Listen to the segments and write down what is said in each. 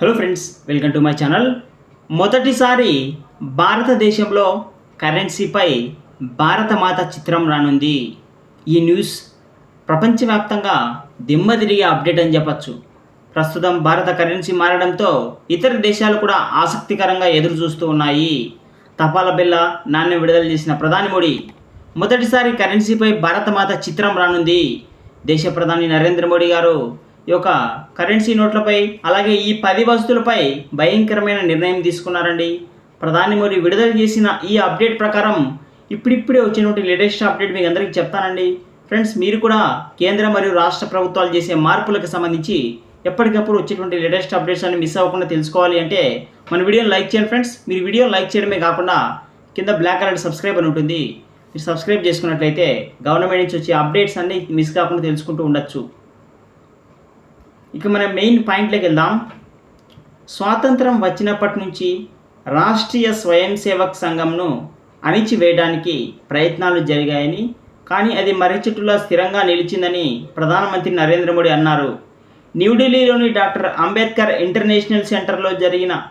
Hello friends welcome to my channel మొదటిసారి భారతదేశంలో కరెన్సీపై భారతమాత చిత్రం రానుంది. ఈ న్యూస్ ప్రపంచవ్యాప్తంగా దిమ్మదిరిగే అప్డేట్ అని చెప్పచ్చు. ప్రస్తుతం భారత కరెన్సీ మారడంతో ఇతర దేశాలు కూడా ఆసక్తికరంగా ఎదురు చూస్తూ ఉన్నాయి. తపాల బిల్ల నాణ్యం విడుదల చేసిన ప్రధాని మోడీ మొదటిసారి కరెన్సీపై భారతమాత చిత్రం రానుంది. దేశ ప్రధాని నరేంద్ర మోడీ గారు ఈ యొక్క కరెన్సీ నోట్లపై అలాగే ఈ పది వస్తువులపై భయంకరమైన నిర్ణయం తీసుకున్నారండి. ప్రధాని మోడీ విడుదల చేసిన ఈ అప్డేట్ ప్రకారం ఇప్పుడిప్పుడే వచ్చినటువంటి లేటెస్ట్ అప్డేట్ మీకు అందరికీ చెప్తానండి. ఫ్రెండ్స్ మీరు కూడా కేంద్ర మరియు రాష్ట్ర ప్రభుత్వాలు చేసే మార్పులకు సంబంధించి ఎప్పటికప్పుడు వచ్చేటువంటి లేటెస్ట్ అప్డేట్స్ అన్ని మిస్ అవ్వకుండా తెలుసుకోవాలి అంటే మన వీడియోని లైక్ చేయండి ఫ్రెండ్స్. మీరు వీడియో లైక్ చేయడమే కాకుండా కింద బ్లాక్ కలర్ సబ్స్క్రైబ్ అని ఉంటుంది. మీరు సబ్స్క్రైబ్ చేసుకున్నట్లయితే గవర్నమెంట్ నుంచి వచ్చే అప్డేట్స్ అన్ని మిస్ కాకుండా తెలుసుకుంటూ ఉండొచ్చు. ఇక మన మెయిన్ పాయింట్లోకి వెళ్దాం. స్వాతంత్రం వచ్చినప్పటి నుంచి రాష్ట్రీయ స్వయం సేవక్ సంఘంను అణిచివేయడానికి ప్రయత్నాలు జరిగాయని కానీ అది మర్రిచెట్టులా స్థిరంగా నిలిచిందని ప్రధానమంత్రి నరేంద్ర మోడీ అన్నారు. న్యూఢిల్లీలోని డాక్టర్ అంబేద్కర్ ఇంటర్నేషనల్ సెంటర్లో జరిగిన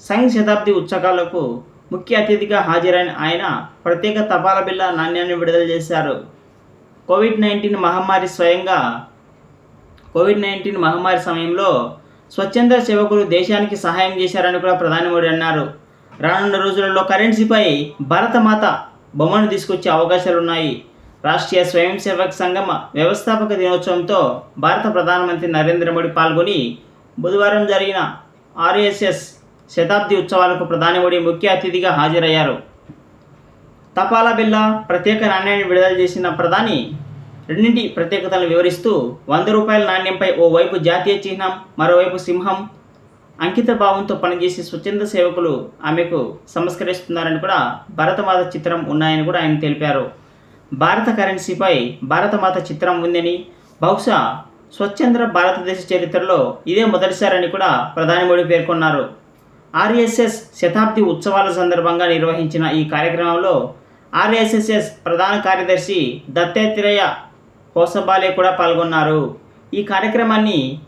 సంఘ్ శతాబ్ది ఉత్సవాలకు ముఖ్య అతిథిగా హాజరైన ఆయన ప్రత్యేక తపాలా బిల్ల నాణ్యాన్ని విడుదల చేశారు. కోవిడ్ నైన్టీన్ మహమ్మారి స్వయంగా కోవిడ్ నైన్టీన్ మహమ్మారి సమయంలో స్వచ్ఛంద సేవకులు దేశానికి సహాయం చేశారని కూడా ప్రధాని మోడీ అన్నారు. రానున్న రోజులలో కరెన్సీపై భారతమాత బొమ్మను తీసుకొచ్చే అవకాశాలు ఉన్నాయి రాష్ట్రీయ స్వయం సేవక సంఘం వ్యవస్థాపక దినోత్సవంతో భారత ప్రధానమంత్రి నరేంద్ర మోడీ పాల్గొని బుధవారం జరిగిన ఆర్ఎస్ఎస్ శతాబ్ది ఉత్సవాలకు ప్రధాని మోడీ ముఖ్య అతిథిగా హాజరయ్యారు. తపాలా బిల్ల ప్రత్యేక నాణ్యాన్ని విడుదల చేసిన ప్రధాని రెండింటి ప్రత్యేకతలను వివరిస్తూ వంద రూపాయల నాణ్యంపై ఓవైపు జాతీయ చిహ్నం మరోవైపు సింహం అంకిత భావంతో పనిచేసే స్వచ్ఛంద సేవకులు ఆమెకు సంస్కరిస్తున్నారని కూడా భారతమాత చిత్రం ఉన్నాయని కూడా ఆయన తెలిపారు. భారత కరెన్సీపై భారతమాత చిత్రం ఉందని బహుశా స్వచ్ఛంద భారతదేశ చరిత్రలో ఇదే మొదటిసారని కూడా ప్రధాని మోడీ పేర్కొన్నారు. ఆర్ఎస్ఎస్ శతాబ్ది ఉత్సవాల సందర్భంగా నిర్వహించిన ఈ కార్యక్రమంలో ఆర్ఎస్ఎస్ఎస్ ప్రధాన కార్యదర్శి దత్తాత్రేయ కోసబాలే కూడా పాల్గొన్నారు. ఈ కార్యక్రమాన్ని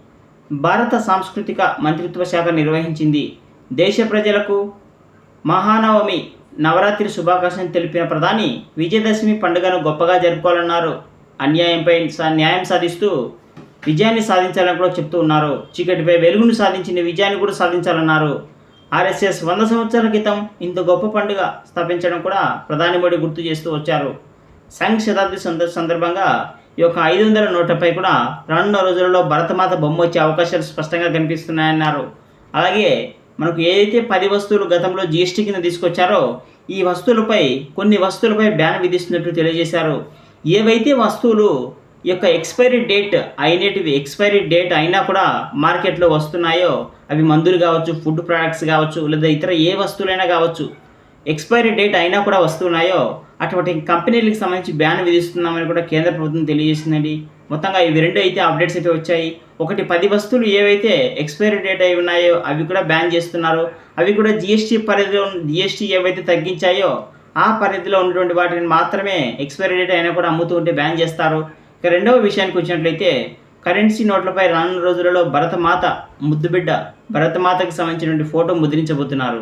భారత సాంస్కృతిక మంత్రిత్వ శాఖ నిర్వహించింది. దేశ ప్రజలకు మహానవమి నవరాత్రి శుభాకాంక్షలు తెలిపిన ప్రధాని విజయదశమి పండుగను గొప్పగా జరుపుకోవాలన్నారు. అన్యాయంపై సా- న్యాయం సాధిస్తూ విజయాన్ని సాధించాలని కూడా చెప్తూ ఉన్నారు. చీకటిపై వెలుగును సాధించిన విజయాన్ని కూడా సాధించాలన్నారు. ఆర్ఎస్ఎస్ వంద సంవత్సరాల క్రితం ఇంత గొప్ప పండుగ స్థాపించడం కూడా ప్రధాని మోడీ గుర్తు చేస్తూ వచ్చారు. సంఘ్ శతాబ్ది సందర్భంగా ఈ యొక్క ఐదు వందల నోట్లపై కూడా రానున్న రోజులలో భరతమాత బొమ్మ వచ్చే అవకాశాలు స్పష్టంగా కనిపిస్తున్నాయన్నారు. అలాగే మనకు ఏదైతే పది వస్తువులు గతంలో జీఎస్టీ కింద తీసుకొచ్చారో ఈ వస్తువులపై కొన్ని వస్తువులపై బ్యాన్ విధిస్తున్నట్లు తెలియజేశారు. ఏవైతే వస్తువులు ఈ యొక్క ఎక్స్పైరీ డేట్ అయినటివి ఎక్స్పైరీ డేట్ అయినా కూడా మార్కెట్లో వస్తున్నాయో అవి మందులు కావచ్చు ఫుడ్ ప్రోడక్ట్స్ కావచ్చు లేదా ఇతర ఏ వస్తువులైనా కావచ్చు ఎక్స్పైరీ డేట్ అయినా కూడా వస్తున్నాయో? అటువంటి కంపెనీలకు సంబంధించి బ్యాన్ విధిస్తున్నామని కూడా కేంద్ర ప్రభుత్వం తెలియజేసిందండి. మొత్తంగా ఇవి రెండు అయితే అప్డేట్స్ అయితే వచ్చాయి. ఒకటి పది వస్తువులు ఏవైతే ఎక్స్పైరీ డేట్ అయి ఉన్నాయో అవి కూడా బ్యాన్ చేస్తున్నారు. అవి కూడా జిఎస్టీ పరిధిలో జిఎస్టీ ఏవైతే తగ్గించాయో ఆ పరిధిలో ఉన్నటువంటి వాటిని మాత్రమే ఎక్స్పైరీ డేట్ అయినా కూడా అమ్ముతూ ఉంటే బ్యాన్ చేస్తారు. ఇక రెండవ విషయానికి వచ్చినట్లయితే కరెన్సీ నోట్లపై రానున్న రోజులలో భరతమాత ముద్దుబిడ్డ భరతమాతకు సంబంధించినటువంటి ఫోటో ముద్రించబోతున్నారు.